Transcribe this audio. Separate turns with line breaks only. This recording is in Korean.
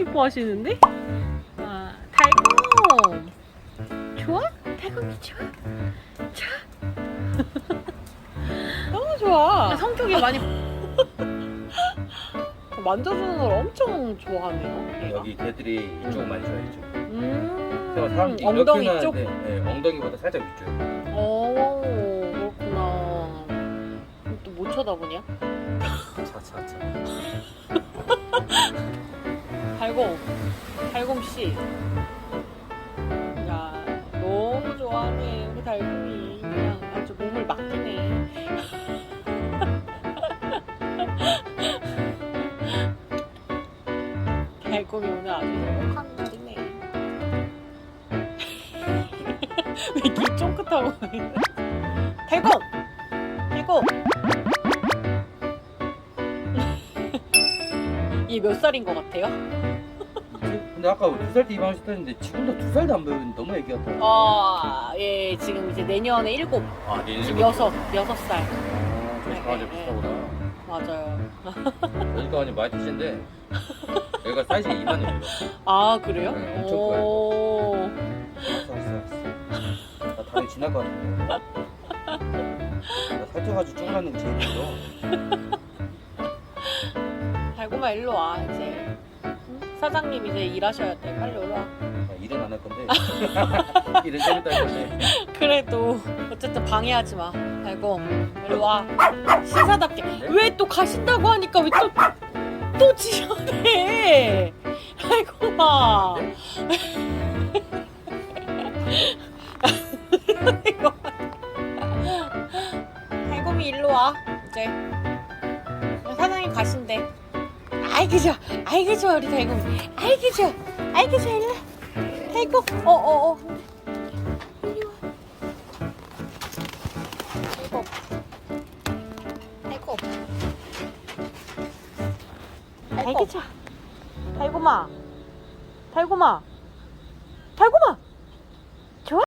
이뻐 하시는데? 아, 달콤. 좋아? 달콤이 좋아? 좋아?
너무 좋아.
성격이 많이
만져주는 걸 엄청 좋아하네요. 얘가.
여기 개들이 이쪽 많이 좋아해 이쪽.
음.
사람들이
엉덩이
이렇게
쪽?
하는데, 네, 엉덩이보다 살짝 위쪽.
오, 그렇구나. 또 못 쳐다보냐?
차차차.
달곰, 달곰 씨. 야, 너무 좋아하네 우리 달곰이. 그냥 아주 몸을 맡기네. 달곰이 오늘 아주 행복한 날이네. 왜길 쫑긋하고? 달곰, 달곰. 얘 몇 살인 것 같아요?
근데 아까 두살 때 입양시켰는데 지금도 두 살도 안 배우는 너무 애기 같아.
아, 예, 지금 이제 내년에 일곱,
아, 네,
지금 여섯, 여섯 살.
아, 저희 강아지
네,
비슷하구나.
맞아요.
여기 강아지 많이 크신데 얘가 사이즈가 이만해요.
아, 그래요?
네, 엄청
오.
알았어, 알았어, 알았어. 나 다음에 지날 것 같은데. 나 살쪄가지고 조그마한 거 제일 싫어.
달고마 일로 와, 이제. 응? 사장님 이제 일하셔야 돼. 빨리 올라와.
아, 일은 안 할 건데. 일은 재밌다 할 건데.
그래도 어쨌든 방해하지 마. 달곰, 일로 와. 신사답게.
네?
왜또 가신다고 하니까 왜 또, 또 지연해. 달곰아. 이거. 달곰이 일로 와. 이제. 사장님 가신대. 아이고 좋아. 아이고 좋아 우리 달곰이. 아이고 좋아. 아이고 좋아 일로 와. 달곰. 어어 어. 이리 와. 달곰. 달곰. 아이고 좋아. 달곰아. 달곰아. 달곰아.